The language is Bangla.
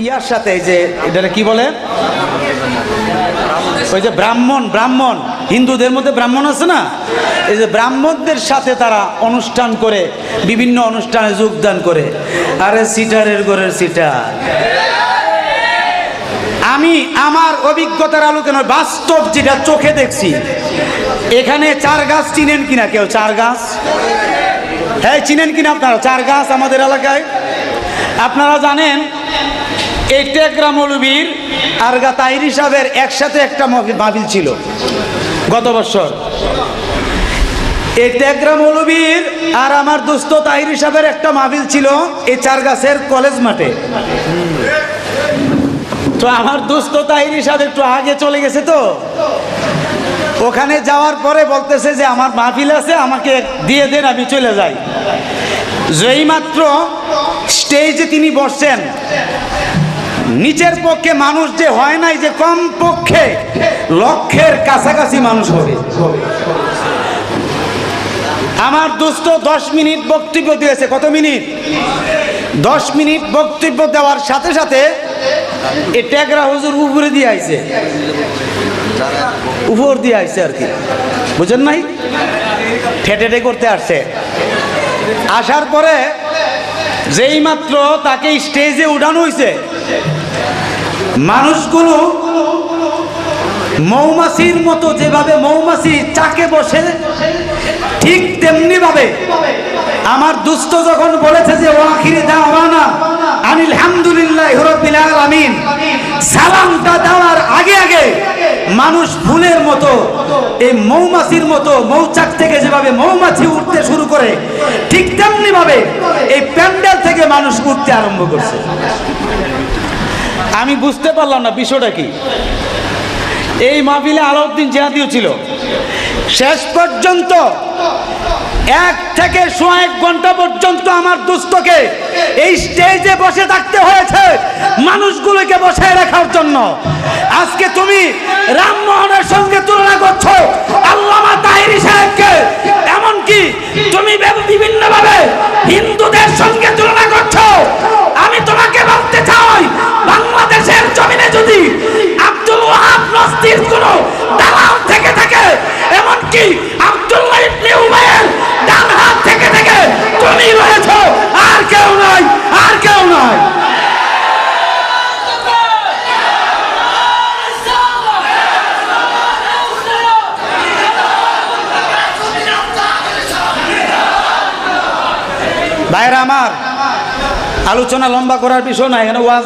ইয়ার সাথে এই যে এটা কি বলে? ওই যে ব্রাহ্মণ ব্রাহ্মণ। হিন্দুদের মধ্যে ব্রাহ্মণ আছে না? এই যে ব্রাহ্মণদের সাথে তারা অনুষ্ঠান করে, বিভিন্ন অনুষ্ঠানে যোগদান করে। আরে সিটারের ঘরের সিটার। আমি আমার অভিজ্ঞতার আলোকে নয়, বাস্তব যেটা চোখে দেখছি। এখানে চার গাছ চিনেন কিনা কেউ? চার গাছ? হ্যাঁ চিনেন কিনা আপনারা? চার গাছ আমাদের এলাকায়। আপনারা জানেন এই টেকরা মৌলবীর আর গা তাহির সাহেবের একসাথে একটা মাহফিল ছিল। গত বছর। এই টেকরা মৌলবীর আর আমার দোস্ত তাহির সাহেবের একটা মাহফিল ছিল এই চার গাছের কলেজ মাঠে। তো আমার দোস্ত তাহির সাহেব একটু আগে চলে গেছে তো। ওখানে যাওয়ার পরে বলতেছে যে, আমার মাহফিল আছে, আমাকে দিয়ে দেন, আমি চলে যাই। যেই মাত্র স্টেজে তিনি বসছেন নিচের পক্ষে মানুষ যে হয় নাই যে কম পক্ষে লক্ষের কাছাকাছি মানুষ হবে। আমার দোস্ত দশ মিনিট বক্তব্য দিয়েছে, কত মিনিট? দশ মিনিট বক্তব্য দেওয়ার সাথে সাথে এ ট্যাগরা হুজুর উপরে দিয়ে আইছে। উপর দিয়ে আইছে আর কি। বুঝেন নাই? ঠেটে করতে আসছে। আসার পরে যেই মাত্র তাকে স্টেজে উঠানো হয়েছে মানুষগুলো মৌমাছির মতো যেভাবে মৌমাছি চাকে বসে, ঠিক তেমনি ভাবে আমার দুস্থ যখন বলেছে যে ওয়াখিরে দাওয়ানা আনিল হামদুলিল্লাহ রব্বিল আলামিন আগে মানুষ ফুলের মতো, এই মৌমাছির মতো, মৌচাক থেকে যেভাবে মৌমাছি উঠতে শুরু করে, ঠিক তেমনি ভাবে এই প্যান্ডেল থেকে মানুষ উঠতে আরম্ভ করছে। আমি বুঝতে পারলাম না বিষয়টা কি। এই মাহফিলে আলাউদ্দিন জেহাদিও ছিল। শেষ পর্যন্ত এক থেকে সোয়া এক ঘণ্টা পর্যন্ত আমার দুস্থকে এই স্টেজে বসে থাকতে হয়েছে। মানুষগুলোকে বসায় রাখার জন্য। আজকে তুমি রামমোহনের সঙ্গে ভাইরা আমার আলোচনা লম্বা করার বিষয় না এখানে ওয়াজ